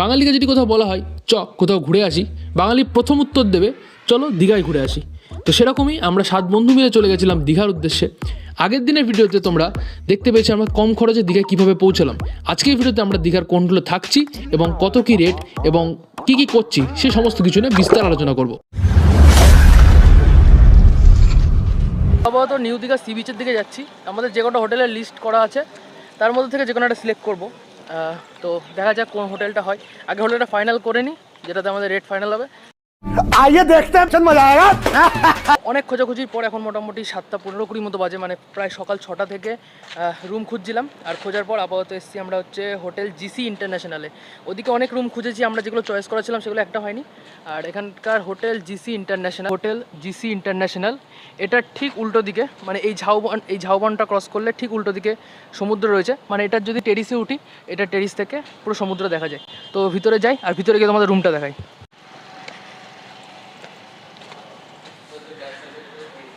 বাঙালিকে যদি কোথাও বলা হয়, চ, কোথাও ঘুরে আসি। বাঙালি প্রথম উত্তর দেবে, চলো দীঘায় ঘুরে আসি। তো সেরকমই আমরা সাত বন্ধু মিলে চলে গেছিলাম দীঘার উদ্দেশ্যে। আগের দিনের ভিডিওতে তোমরা দেখতে পেয়েছি আমরা কম খরচে দীঘায় কীভাবে পৌঁছালাম। আজকের ভিডিওতে আমরা দীঘার কোনগুলো থাকছি এবং কত কী রেট এবং কী কী করছি, সে সমস্ত কিছু নিয়ে বিস্তার আলোচনা করব। আপাতত নিউ দীঘা সি বিচের দিকে যাচ্ছি। আমাদের যে কটা হোটেলের লিস্ট করা আছে, তার মধ্যে থেকে যে কোনো একটা সিলেক্ট করব। তো দেখা যাক কোন হোটেলটা হয়। আগে হোটেলটা ফাইনাল করে নিই যেটাতে আমাদের রেট ফাইনাল হবে। আইয়ে দেখতে মজা আয়গা অনেক খোঁজাখুঁজির পর এখন মোটামুটি সাতটা পনেরো কুড়ি মতো বাজে মানে প্রায় সকাল ছটা থেকে রুম খুঁজছিলাম। আর খোঁজার পর আপাতত এসেছি আমরা হচ্ছে হোটেল জিসি ইন্টারন্যাশনালে। ওদিকে অনেক রুম খুঁজেছি, আমরা যেগুলো চয়েস করেছিলাম সেগুলো একটা হয়নি। আর এখানকার hotel GC international, hotel GC international, এটা ঠিক উল্টো দিকে মানে এই ঝাউবন, এই ঝাউবনটা ক্রস করলে ঠিক উল্টো দিকে সমুদ্র রয়েছে। মানে এটার যদি টেরিসে উঠি, এটা টেরিস থেকে পুরো সমুদ্র দেখা যায়। তো ভিতরে যাই, আর ভিতরে গিয়ে তোমাদের রুমটা দেখাই।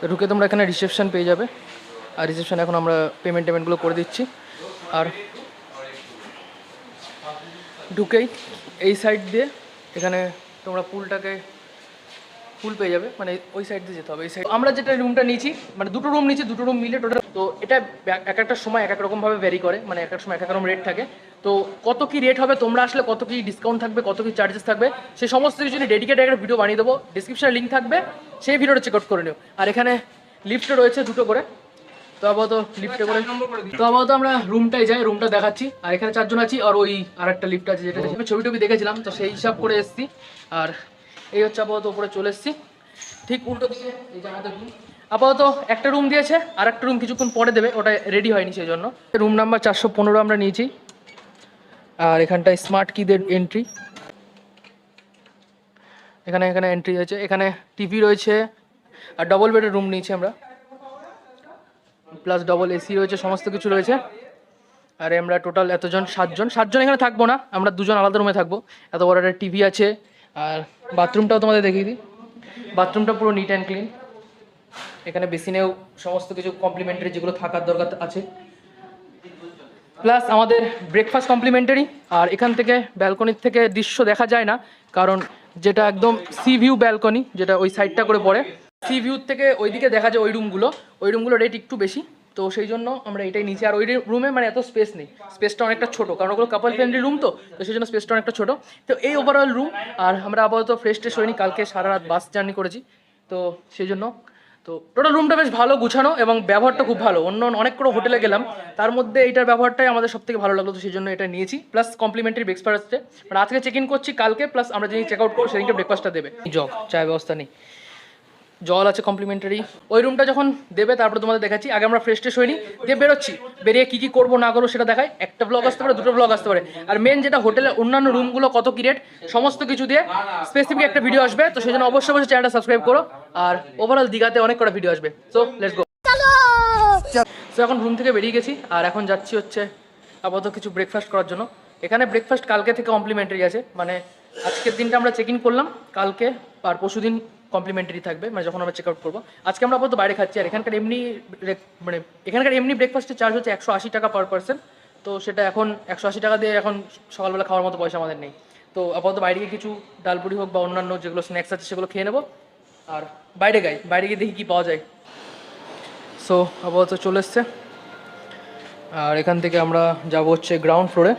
তো ঢুকে তোমরা এখানে রিসেপশন পেয়ে যাবে। আর রিসেপশন এখন আমরা পেমেন্ট টেমেন্টগুলো করে দিচ্ছি। আর ঢুকেই এই সাইড দিয়ে এখানে তোমরা পুলটাকে পুল পেয়ে যাবে। মানে ওই সাইড দিয়ে যেতে হবে, এই সাইড আমরা যেটা রুমটা নিয়েছি মানে দুটো রুম নিয়েছি, দুটো রুম মিলে টোটাল তো এটা এক একটা সময় এক এক রকমভাবে ভ্যারি করে মানে এক এক সময় এক এক রকম রেট থাকে। তো কত কি রেট হবে, তোমরা আসলে কত কি ডিসকাউন্ট থাকবে, কত কি চার্জেস থাকবে সেই সমস্ত কিছু নিয়ে ডেডিকেটেড একটা ভিডিও বানিয়ে দেবো। ডিসক্রিপশনে লিঙ্ক থাকবে, সেই ভিডিওটা চেক আউট করে নিও। আর এখানে লিফটও রয়েছে দুটো করে। তো আপাতত লিফটে করে তো আপাতত আমরা রুমটাই যাই রুমটা দেখাচ্ছি। আর এখানে চারজন আছি, আর ওই আর একটা লিফট আছে যেটা আমি ছবি টবি দেখেছিলাম, তো সেই হিসাব করে এসেছি। আর এই হচ্ছে আপাতত উপরে চলে এসেছি। ঠিক উল্টো দিকে, এই রুম আপাতত একটা রুম দিয়েছে আর একটা রুম কিছুক্ষণ পরে দেবে, ওটা রেডি হয়নি সেই জন্য। রুম নাম্বার চারশো পনেরো আমরা নিয়েছি। আর এখানটায় স্মার্ট কিদের এন্ট্রি এখানে এখানে এন্ট্রি হয়েছে এখানে টিভি রয়েছে আর ডবল বেডের রুম নিয়েছি আমরা। প্লাস ডবল এসি রয়েছে, সমস্ত কিছু রয়েছে। আর আমরা টোটাল এতজন? সাতজন? সাতজন এখানে থাকব না। আমরা দুজন আলাদা রুমে থাকব। এত বড় একটা টিভি আছে। আর বাথরুমটাও তোমাদের দেখিয়ে দিই। বাথরুমটা পুরো নিট অ্যান্ড ক্লিন এখানে বেসিনেও সমস্ত কিছু কমপ্লিমেন্টারি যেগুলো থাকার দরকার আছে। প্লাস আমাদের ব্রেকফাস্ট কমপ্লিমেন্টারি আর এখান থেকে ব্যালকনির থেকে দৃশ্য দেখা যায় না, কারণ যেটা একদম সি ভিউ ব্যালকনি যেটা ওই সাইডটা করে পড়ে সি ভিউ থেকে ওইদিকে দেখা যায় ওই রুমগুলো ওই রুমগুলো রেট একটু বেশি, তো সেই জন্য আমরা এটাই নিচ্ছি আর ওই রুমে মানে এত স্পেস নেই স্পেসটা অনেকটা ছোটো, কারণ ওগুলো কাপল ফ্রেন্ডলি রুম তো তো সেই জন্য স্পেসটা অনেকটা ছোটো, তো এই ওভারঅল রুম আর আমরা আপাতত ফ্রেশ ট্রেশ হয়নি, কালকে সারা রাত বাস জার্নি করেছি, তো সেই জন্য তো টোটাল রুমটা বেশ ভালো গুছানো এবং ব্যবহারটা খুব ভালো। অন্য অনেক কোনো হোটেলে গেলাম। তার মধ্যে এইটার ব্যবহারটাই আমাদের সব থেকে ভালো লাগল, তো সেই জন্য এটা নিয়েছি। প্লাস কমপ্লিমেন্টারি ব্রেকফাস্ট আসছে মানে আজকে চেক ইন করছি কালকে প্লাস আমরা যেদিন চেক আউট করব, সেদিনকে ব্রেকফাস্টটা দেবে। জগ চায়ের ব্যবস্থা নেই। জল আছে কমপ্লিমেন্টারি ওই রুমটা যখন দেবে, তারপরে তোমাদের দেখাচ্ছি। আগে আমরা ফ্রেশ ট্রেশ হইনি দিয়ে বেরোচ্ছি। বেরিয়ে কী কী করব, না করব, সেটা দেখায় একটা ব্লগ আসতে পারে, দুটো ব্লগ আসতে পারে। আর মেন যেটা হোটেলের অন্যান্য রুমগুলো কত কি রেট সমস্ত কিছু দিয়ে স্পেসিফিক একটা ভিডিও আসবে। তো সেই জন্য অবশ্যই অবশ্যই চ্যানেলটা সাবস্ক্রাইব করো। আর ওভারঅল দীঘাতে অনেক কটা ভিডিও আসবে। সো লেটস গো তো এখন রুম থেকে বেরিয়ে গেছি। আর এখন যাচ্ছি হচ্ছে আপাতত কিছু ব্রেকফাস্ট করার জন্য। এখানে ব্রেকফাস্ট কালকে থেকে কমপ্লিমেন্টারি আছে। মানে আজকের দিনটা আমরা চেক ইন করলাম। কালকে আর পরশু দিন কমপ্লিমেন্টারি থাকবে মানে যখন আমরা চেক আউট করব। আজকে আমরা আপাতত বাইরে খাচ্ছি, আর এখানকার এমনি মানে এখানকার এমনি ব্রেকফাস্টের চার্জ হচ্ছে একশো আশি টাকা পার পার্সন তো সেটা এখন একশো আশি টাকা দিয়ে এখন সকালবেলা খাওয়ার মতো পয়সা আমাদের নেই। তো আপাতত বাইরে গিয়ে কিছু ডালপুরি হোক বা অন্যান্য যেগুলো স্ন্যাক্স আছে সেগুলো খেয়ে নেব, আর বাইরে গাই, বাইরে গিয়ে দেখি কী পাওয়া যায়। সো আপাতত চলে এসছে। আর এখান থেকে আমরা যাব হচ্ছে গ্রাউন্ড ফ্লোরে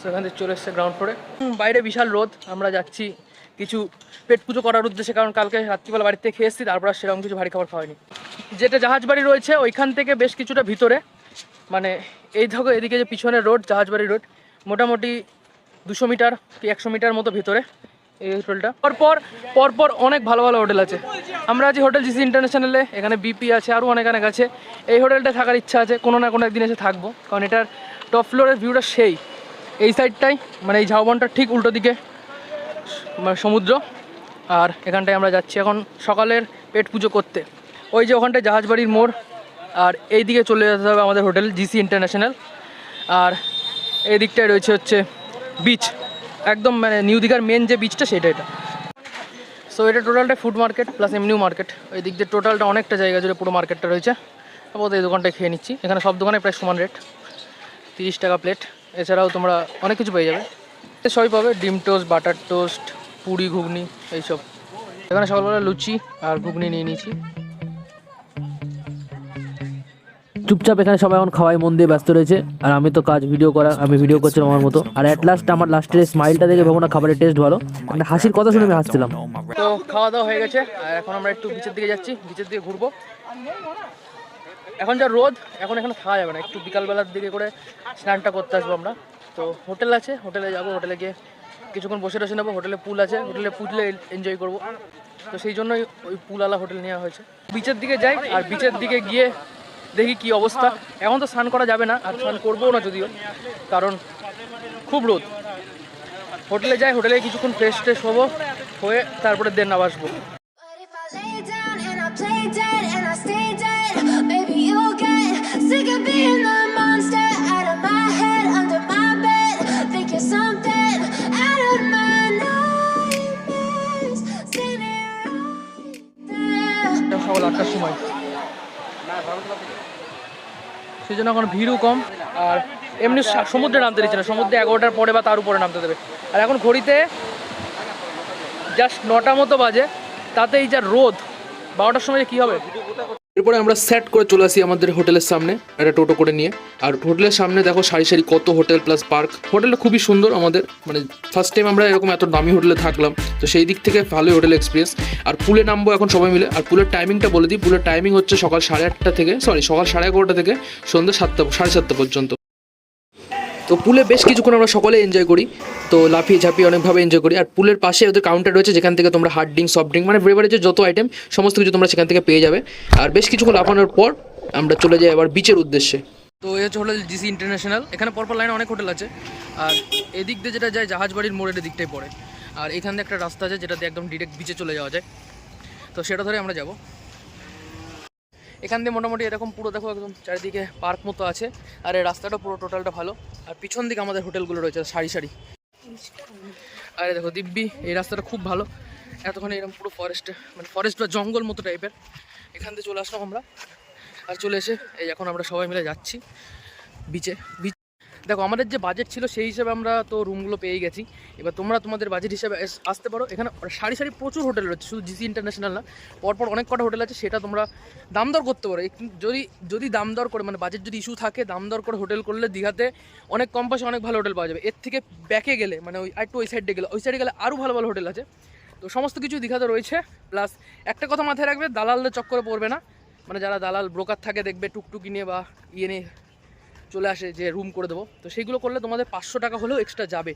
সেখান থেকে চলে এসছে গ্রাউন্ড ফ্লোরে বাইরে বিশাল রোদ, আমরা যাচ্ছি কিছু পেট পুজো করার উদ্দেশ্যে, কারণ কালকে রাত্রিবেলা বাড়িতে খেয়ে এসেছি, তারপর সেরকম কিছু ভারী খাবার খাওয়াইনি। যেটা জাহাজ বাড়ি রয়েছে, ওইখান থেকে বেশ কিছুটা ভিতরে। মানে এই ধরো এদিকে যে পিছনের রোড জাহাজবাড়ি রোড, মোটামুটি দুশো মিটার কি একশো মিটার মতো ভিতরে এই হোটেলটা। পরপর পরপর অনেক ভালো ভালো হোটেল আছে। আমরা আছি হোটেল জিসি ইন্টারন্যাশনালে এখানে বিপি আছে, আরও অনেক অনেক আছে। এই হোটেলটা থাকার ইচ্ছা আছে, কোনো না কোনো একদিন এসে থাকব, কারণ এটার টপ ফ্লোরের ভিউটা সেই। এই সাইডটাই মানে এই ঝাউবনটার ঠিক উল্টো দিকে। সমুদ্র, আর এখানটায় আমরা যাচ্ছি এখন সকালের পেট পুজো করতে। ওই যে ওখানটায় জাহাজবাড়ির মোড়, আর এই দিকে চলে যেতে হবে আমাদের হোটেল জিসি ইন্টারন্যাশনাল। আর এই দিকটায় রয়েছে হচ্ছে বিচ একদম মানে নিউ দীঘার মেন যে বিচটা সেটা এটা। সো এটা টোটালটা ফুড মার্কেট প্লাস এমনিও মার্কেট ওই দিক দিয়ে টোটালটা অনেকটা জায়গা জুড়ে পুরো মার্কেটটা রয়েছে। আপাতত এই দোকানটায় খেয়ে নিচ্ছি। এখানে সব দোকানে প্রায় সমান রেট তিরিশ টাকা প্লেট এছাড়াও তোমরা অনেক কিছু পেয়ে যাবে। সবই পাবে। ডিম toast butter toast puri ghugni এইসব। এখানে সকালবেলা লুচি আর ঘুগনি নিয়ে নিয়েছি। চুপচাপ এখানে সবাই এখন খাওয়াই মন দিয়ে ব্যস্ত রয়েছে। আর আমি তো কাজ ভিডিও করা আমি ভিডিও করছিলাম আমার মতো। আর অ্যাট লাস্ট আমার লাস্টের স্মাইলটা দেখে ভাবো না খাবারের টেস্ট ভালো। মানে হাসির কথা শুনে আমি হাসছিলাম। তো খাওয়া দাওয়া হয়ে গেছে আর এখন আমরা একটু বিচের দিকে যাচ্ছি বিচের দিকে ঘুরবো। এখন যা রোদ এখন এখানে খাওয়া যাবে না। একটু বিকালবেলার দিকে করে স্নানটা করতে আসব আমরা। তো হোটেল আছে হোটেলে যাব হোটেলে গিয়ে কিছুক্ষণ বসে টসে নেব, হোটেলে পুল আছে, হোটেলে পুলে এনজয় করব। তো সেই জন্যই ওই পুলওয়ালা হোটেল নেওয়া হয়েছে। বিচের দিকে যাই, আর বিচের দিকে গিয়ে দেখি কি অবস্থা। এখন তো স্নান করা যাবে না, আর স্নান করব না যদিও, কারণ খুব রোদ। হোটেলে যাই, হোটেলে কিছুক্ষণ ফ্রেশ ট্রেশ হব, হয়ে তারপরে দেন আবার আসব। But if I lay সকাল আটটার সময়। সেই জন্য এখন ভিড়ও কম। আর এমনি সমুদ্রে নামতে দিচ্ছে না। সমুদ্রে এগারোটার পরে বা তার উপরে নামতে দেবে। আর এখন ঘড়িতে জাস্ট নটা মতো বাজে। তাতে এই যা রোদ, বারোটার সময় কি হবে? এরপরে আমরা সেট করে চলে আসি আমাদের হোটেলের সামনে, একটা টোটো করে নিয়ে। আর হোটেলের সামনে দেখো সারি সারি কত হোটেল প্লাস পার্ক হোটেলটা খুবই সুন্দর আমাদের মানে ফার্স্ট টাইম আমরা এরকম এত দামি হোটেলে থাকলাম। তো সেই দিক থেকে ভালোই হোটেল এক্সপিরিয়েন্স আর পুলে নামবো এখন সবাই মিলে। আর পুলের টাইমিংটা বলে দিই। পুলের টাইমিং হচ্ছে সকাল সাড়ে আটটা থেকে সরি সকাল সাড়ে এগারোটা থেকে সন্ধ্যা সাতটা, সাড়ে সাতটা পর্যন্ত। তো পুলে বেশ কিছুক্ষণ আমরা সকলে এনজয় করি। তো লাফিয়ে ঝাঁপিয়ে অনেকভাবে এনজয় করি। আর পুলের পাশে ওদের কাউন্টার রয়েছে, যেখান থেকে তোমরা হার্ড ড্রিঙ্ক সফট ড্রিঙ্ক মানে ব্রেভারেজের যত আইটেম সমস্ত কিছু তোমরা সেখান থেকে পেয়ে যাবে। আর বেশ কিছুক্ষণ লাফানোর পর আমরা চলে যাই আবার বিচের উদ্দেশ্যে। তো এই হচ্ছে হোটেল জিসি ইন্টারন্যাশনাল এখানে পরপর লাইনে অনেক হোটেল আছে। আর এদিক দিয়ে যেটা যায়, জাহাজ বাড়ির মোড়ের দিকটাই পড়ে। আর এখান দিয়ে একটা রাস্তা আছে যেটা দিয়ে একদম ডিরেক্ট বিচে চলে যাওয়া যায়। তো সেটা ধরে আমরা যাব। এখান দিয়ে মোটামুটি এরকম পুরো দেখো একদম চারিদিকে পার্ক মতো আছে। আর এই রাস্তাটা পুরো টোটালটা ভালো। আর পিছন দিকে আমাদের হোটেলগুলো রয়েছে, সারি সারি। আরে দেখো দিব্যি এই রাস্তাটা খুব ভালো। এতক্ষণ এরকম পুরো ফরেস্টে মানে ফরেস্ট বা জঙ্গল মতো টাইপের এখান দিয়ে চলে আসলাম আমরা। আর চলে এসে এই এখন আমরা সবাই মিলে যাচ্ছি। বিচে বিচ দেখো, আমাদের যে বাজেট ছিল সেই হিসেবে আমরা তো রুমগুলো পেয়ে গেছি। এবার তোমরা তোমাদের বাজেট হিসেবে আসতে পারো। এখানে সারি সারি প্রচুর হোটেল রয়েছে, শুধু জিসি ইন্টারন্যাশনাল না। পরপর অনেক কটা হোটেল আছে, সেটা তোমরা দাম দর করতে পারো। যদি যদি দাম দর করে মানে বাজেট যদি ইস্যু থাকে দাম দর করে হোটেল করলে দীঘাতে অনেক কম পয়সা, অনেক ভালো হোটেল পাওয়া যাবে। এর থেকে ব্যাকে গেলে মানে ওই, একটু ওই সাইডে গেলে, ওই সাইডে গেলে আরও ভালো ভালো হোটেল আছে। তো সমস্ত কিছু দীঘাতে রয়েছে। প্লাস একটা কথা মাথায় রাখবে, দালালদের চক্করে পড়বে না। মানে যারা দালাল ব্রোকার থাকে, দেখবে টুকটুকি নিয়ে বা ইয়ে নিয়ে চলে আসে যে রুম করে দেবো। তো সেইগুলো করলে তোমাদের পাঁচশো টাকা হলেও এক্সট্রা যাবে।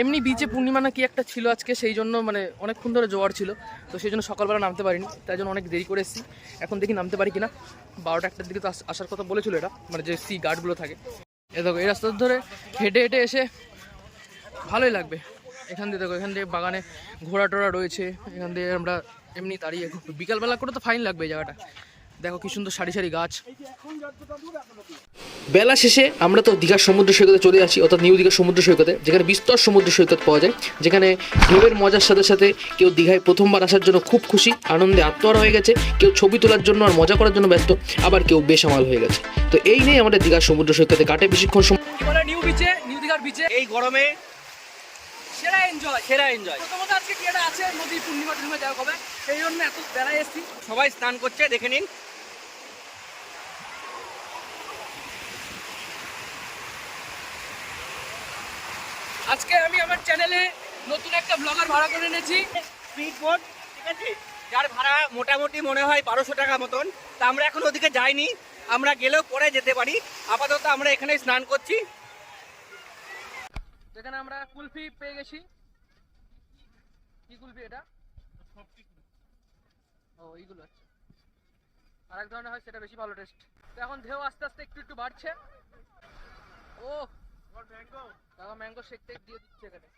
এমনি বিচে পূর্ণিমা না কি একটা ছিল আজকে, সেই জন্য মানে অনেকক্ষণ ধরে জোয়ার ছিল। তো সেই জন্য সকালবেলা নামতে পারিনি, তাই জন্য অনেক দেরি করে এসেছি। এখন দেখি নামতে পারি কিনা। বারোটা একটার দিকে তো আসার কথা বলেছিল এটা মানে যে সি গার্ডগুলো থাকে। এ দেখো, এই রাস্তা ধরে হেঁটে হেঁটে এসে ভালোই লাগবে। এখান দিয়ে দেখো, এখান দিয়ে বাগানে ঘোড়া টোড়া রয়েছে। এখান দিয়ে আমরা এমনি দাঁড়িয়ে। বিকালবেলা করে তো ফাইন লাগবে এই জায়গাটা। দেখো কি সুন্দর সারি সারি গাছ। বেলা শেষে আমরা তো দীঘার সমুদ্র সৈকতে চলে আসি অর্থাৎ নিউ দীঘার সমুদ্র সৈকতে যেখানে বিস্তর সমুদ্র সৈকত পাওয়া যায় যেখানে ঢেউয়ের মজার সাথে সাথে কেউ দীঘায় প্রথমবার আসার জন্য খুব খুশি আনন্দে আত্মহারা হয়ে গেছে কেউ ছবি তোলার জন্য আর মজা করার জন্য ব্যস্ত আবার কেউ বেসামাল হয়ে গেছে। তো এই নিয়ে আমাদের দীঘার সমুদ্র সৈকতে কাটে বেশিক্ষণ সময় নিউ বিচে নিউ দীঘার বিচে এই গরমে সেরা এনজয় সেরা এনজয় প্রথমত আজকে কি একটা আছে নদী পূর্ণিমা টূর্ণিমা যাওয়া হবে সেই জন্য এত বেলায় এসেছি। সবাই স্নান করছে দেখে নিন। আজকে আমি আমার চ্যানেলে নতুন একটা ব্লগার ভাড়া করে এনেছি। স্পিড বোট ঠিক আছে? যার ভাড়া মোটামুটি মনে হয় বারোশো টাকা মতন। তা আমরা এখন ওদিকে যাইনি আমরা গেলেও পরে যেতে পারি। আপাতত আমরা এখানে স্নান করছি। যেখানে আমরা কুলফি পেয়ে গেছি। কি কুলফি এটা? ও এইগুলো আচ্ছা আর এক ধরনের হয় সেটা বেশি ভালো টেস্ট তো এখন ঢেউ আস্তে আস্তে একটু একটু বাড়ছে। ও কাকা ম্যাঙ্গো শেক টেক দিয়ে দিচ্ছে এখানে।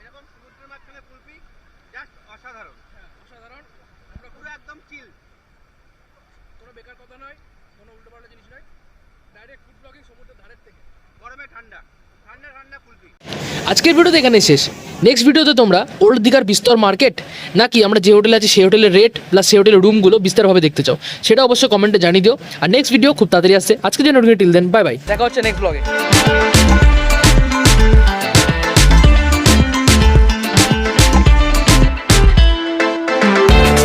এরকম সমুদ্রের মাঝখানে কুলফি জাস্ট অসাধারণ। অসাধারণ। আমরা পুরো একদম চিল কোনো বেকার কথা নয় কোনো উল্টোপাল্টা জিনিস নয়। ডাইরেক্ট ফুড ব্লগিং সমুদ্রের ধারের থেকে। গরমে ঠান্ডা। ঠান্ডা ঠান্ডা আজকের ভিডিওতে এখানে শেষ। নেক্সট ভিডিওতে তোমরা ওল্ড দীঘার বিস্তর মার্কেট, নাকি আমরা যে হোটেলে আছি সেই হোটেলের রেট প্লাস সেই হোটেলের রুমগুলো বিস্তারভাবে দেখতে চাও, সেটা অবশ্যই কমেন্টে জানিয়ে দিও। আর নেক্সট ভিডিও খুব তাড়াতাড়ি আসছে। আজকে যে nothing till then bye bye দেখা হচ্ছে নেক্সট ব্লগে